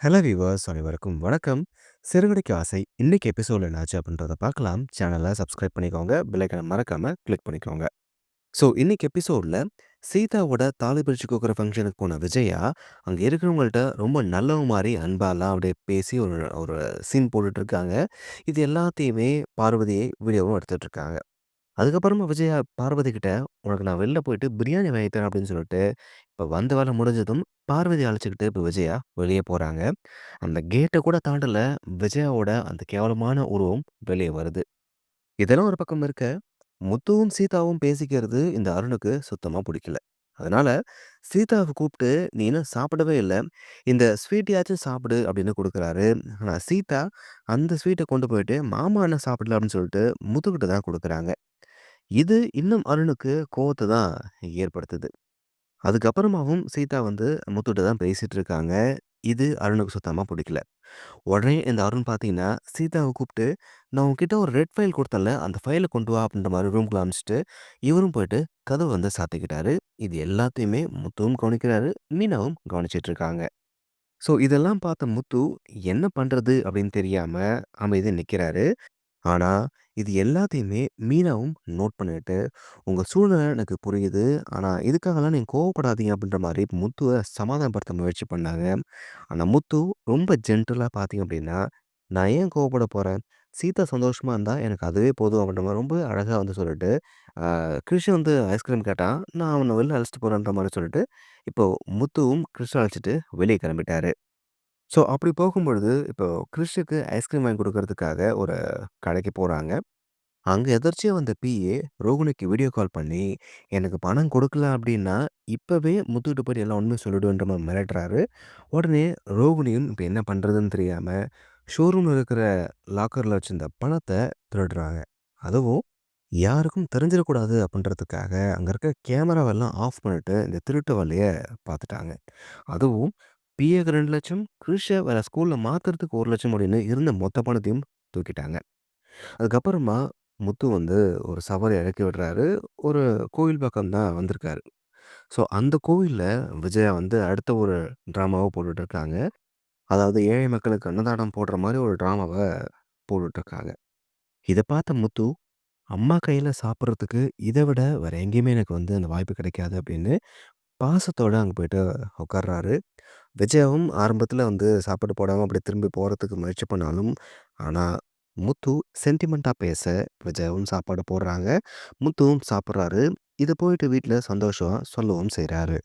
Hello viewers அனைவருக்கும் வணக்கம். சிறுகடைக்கு ஆசை இன்னைக்கு எபிசோட் என்னாச்சு அப்படின்றத பார்க்கலாம். சேனலை சப்ஸ்கிரைப் பண்ணிக்கோங்க. பெல் மறக்காமல் கிளிக் பண்ணிக்கோங்க. ஸோ இன்னைக்கு எபிசோடில் சீதாவோட தாலிபிரிச்சு கோக்குற ஃபங்க்ஷனுக்கு போன விஜயா, அங்கே இருக்கிறவங்கள்ட்ட ரொம்ப நல்லவ மாதிரி அன்பாலாம் அப்படியே பேசி ஒரு ஒரு சீன் போட்டுட்ருக்காங்க இது எல்லாத்தையுமே பார்வதியை வீடியோவும் எடுத்துகிட்ருக்காங்க அதுக்கப்புறமா விஜயா பார்வதி கிட்ட, "உனக்கு நான் வெளில போயிட்டு பிரியாணி வாங்கி தரேன்" அப்படின்னு சொல்லிட்டு, இப்ப வந்த வேலை முடிஞ்சதும் பார்வதிய அழைச்சுக்கிட்டு இப்ப விஜயா வெளிய போறாங்க. அந்த கேட்ட கூட தாண்டல, விஜயாவோட அந்த கேவலமான உருவம் வெளிய வருது. இதெல்லாம் ஒரு பக்கம் இருக்க, முத்துவும், சீதாவும் பேசிக்கிறது இந்த அருணுக்கு சுத்தமா புடிக்கல. அதனால சீதாவ கூப்பிட்டு, "நீ இன்னும் சாப்பிடவே இல்ல. இந்த ஸ்வீட்டையாச்சும் சாப்பிடு" அப்படின்னு குடுக்குறாரு. ஆனா சீதா அந்த ஸ்வீட்ட கொண்டு போயிட்டு, "மாமா இன்னும் சாப்பிடல" அப்படின்னு சொல்லிட்டு முத்துக்கிட்ட தான் குடுக்குறாங்க. இது இன்னும் அருணுக்கு கோவத்தை தான் ஏற்படுத்துது. அதுக்கப்புறமாவும் சீதா வந்து முத்துட்ட தான் பேசிட்டு இருக்காங்க. இது அருணுக்கு சுத்தமா புடிக்கல. உடனே இந்த அருண் பார்த்தீங்கன்னா, சீதாவ கூப்பிட்டு, "நான் உன்கிட்ட ஒரு ரெட் ஃபைல் குடுத்தேன்ல, அந்த ஃபைல கொண்டு வா" அப்படின்ற மாரி ரூம்குள்ள அனுப்பிச்சுட்டு, இவரும் போயிட்டு கதவ வந்து சாத்திக்கிட்டாரு. இது எல்லாத்தையுமே முத்துவும் கவனிக்கிறாரு. மீனாவும் கவனிச்சிட்டு இருக்காங்க. ஸோ இதெல்லாம் பார்த்த முத்து, என்ன பண்றது அப்படின்னு தெரியாம அமைதியா நிக்கிறாரு. ஆனா, இது எல்லாத்தையுமே மீனாவும் நோட் பண்ணிட்டு, "உங்க சூழ்நிலை எனக்கு புரியுது. ஆனா, இதுக்காகலாம் நீங்க கோவப்படாதீங்க" அப்படின்ற மாரி முத்துவ சமாதானப்படுத்த முயற்சி பண்ணாங்க. ஆனா, முத்து ரொம்ப ஜென்டிலா பார்த்தீங்க அப்படின்னா, "நான் ஏன் கோவப்பட போறேன்? சீதா சந்தோஷமா இருந்தா எனக்கு அதுவே போதும்" அப்படின்ற மாரி ரொம்ப அழகா வந்து சொல்லிட்டு, ஆ கிருஷ் வந்து ஐஸ்கிரீம் கேட்டான். "நான் அவன வெளில அழைச்சிட்டு போறேன்ற" மாரி சொல்லிட்டு, இப்போ முத்துவும் கிருஷ்ஷ அழைச்சிட்டு வெளிய கிளம்பிட்டாரு. ஸோ அப்படி போகும்பொழுது, இப்போ கிருஷ்ஷுக்கு ஐஸ்கிரீம் வாங்கி குடுக்கறதுக்காக ஒரு கடைக்கு போறாங்க. அங்க எதர்ச்சியா வந்த பிஏ ரோகிணிக்கு வீடியோ கால் பண்ணி, "எனக்கு பணம் கொடுக்கல அப்படின்னா, இப்பவே முத்துக்கிட்ட போயிட்டு எல்லா உண்மையும் சொல்லிடுவேன்ற" மாரி மிரட்டுறாரு. உடனே ரோகிணியும் இப்ப என்ன பண்றதுன்னு தெரியாம, ஷோரூம்ல இருக்கிற லாக்கர்ல வச்சிருந்த பணத்த திருடுறாங்க. அதுவும் யாருக்கும் தெரிஞ்சிடக்கூடாது அப்படின்றதுக்காக, அங்க இருக்க கேமராவெல்லாம் ஆஃப் பண்ணிட்டு, இந்த திருட்டு வேலைய பார்த்துட்டாங்க. அதுவும் பிஏக்கு 2,00,000 வேறு ஸ்கூலில் மாற்றுறதுக்கு மாத்துறதுக்கு 1,00,000 அப்படின்னு இருந்த மொத்த பணத்தையும் தூக்கிட்டாங்க. அதுக்கப்புறமா முத்து வந்து ஒரு சவாரி இறக்கி விடுறாரு. ஒரு கோவில் பக்கம் தான் வந்திருக்காரு. ஸோ அந்த கோவிலில் விஜயா வந்து அடுத்த ஒரு ட்ராமாவை போட்டுட்டு இருக்காங்க. அதாவது ஏழை மக்களுக்கு அன்னதானம் போடுற மாதிரி ஒரு ட்ராமாவை போட்டுட்ருக்காங்க இதை பார்த்த முத்து, "அம்மா கையில் சாப்பிட்றதுக்கு இதை விட வேறு எங்கேயுமே எனக்கு வந்து அந்த வாய்ப்பு கிடைக்காது" அப்படின்னு பாசத்தோட அங்க போயிட்டு உட்கார்றாரு. விஜயாவும் ஆரம்பத்தில் வந்து சாப்பாடு போடாம அப்படியே திரும்பி போறதுக்கு முயற்சி பண்ணாலும், ஆனா முத்து சென்டிமென்ட்டா பேச விஜயாவும் சாப்பாடு போடுறாங்க. முத்துவும் சாப்பிடுறாரு. இத போயிட்டு வீட்ல சந்தோஷமா சொல்லவும் செய்றாரு.